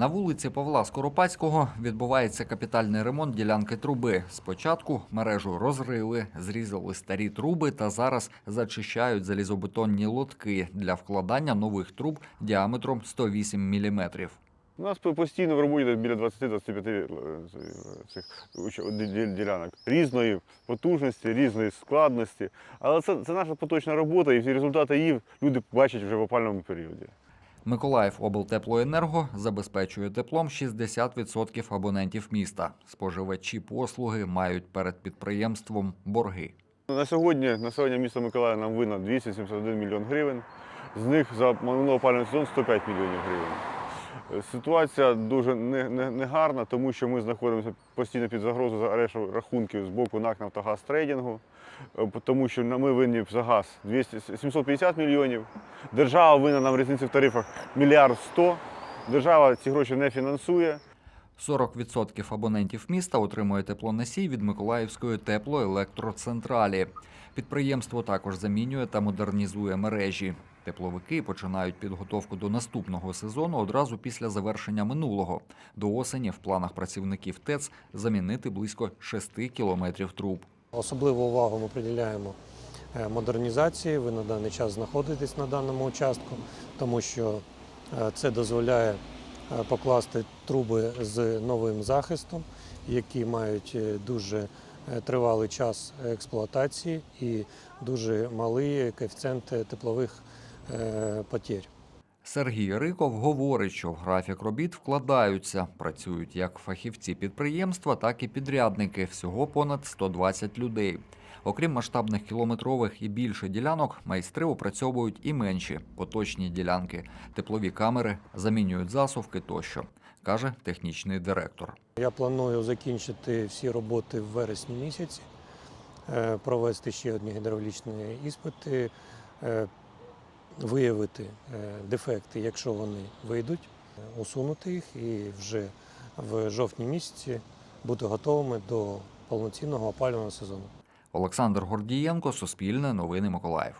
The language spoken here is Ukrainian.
На вулиці Павла Скоропадського відбувається капітальний ремонт ділянки труби. Спочатку мережу розрили, зрізали старі труби та зараз зачищають залізобетонні лотки для вкладання нових труб діаметром 108 мм. У нас постійно в роботі біля 20-25 е, цих ділянок різної потужності, різної складності. Але це, це наша поточна робота, і результати її люди бачать вже в опальному періоді. Миколаїв облтеплоенерго забезпечує теплом 60% абонентів міста. Споживачі послуги мають перед підприємством борги. На сьогодні населення міста Миколаїв нам винно 271 мільйон гривень. З них за минулого опалювальний сезон 105 мільйонів гривень. Ситуація дуже не- не- негарна, тому що ми знаходимося постійно під загрозою арешту рахунків з боку НАК «Нафтогаз трейдингу, е, тому що ми винні за газ 200, 750 мільйонів. Держава винна нам різницю в тарифах мільярд 100. Держава ці гроші не фінансує. 40% абонентів міста отримує теплоносій від Миколаївської теплоелектроцентралі. Підприємство також замінює та модернізує мережі. Тепловики починають підготовку до наступного сезону одразу після завершення минулого. До осені в планах працівників ТЕЦ замінити близько 6 кілометрів труб. Особливу увагу ми приділяємо е, модернізації. Ви на даний час знаходитесь на даному участку, тому що е, це дозволяє е, покласти труби з новим захистом, які мають дуже тривалий час експлуатації і дуже малий коефіцієнт теплових потерь. Сергій Риков говорить, що в графік робіт вкладаються. Працюють як фахівці підприємства, так і підрядники. Всього понад 120 людей. Окрім масштабних кілометрових і більше ділянок, майстри опрацьовують і менші поточні ділянки. Теплові камери замінюють засувки тощо, каже технічний директор. Я планую закінчити всі роботи в вересні місяці, е, провести ще одні гідравлічні іспити, е, виявити е, дефекти, якщо вони вийдуть, усунути їх і вже в жовтні місяці бути готовими до повноцінного опалювального сезону. Олександр Гордієнко, Суспільне новини Миколаїв.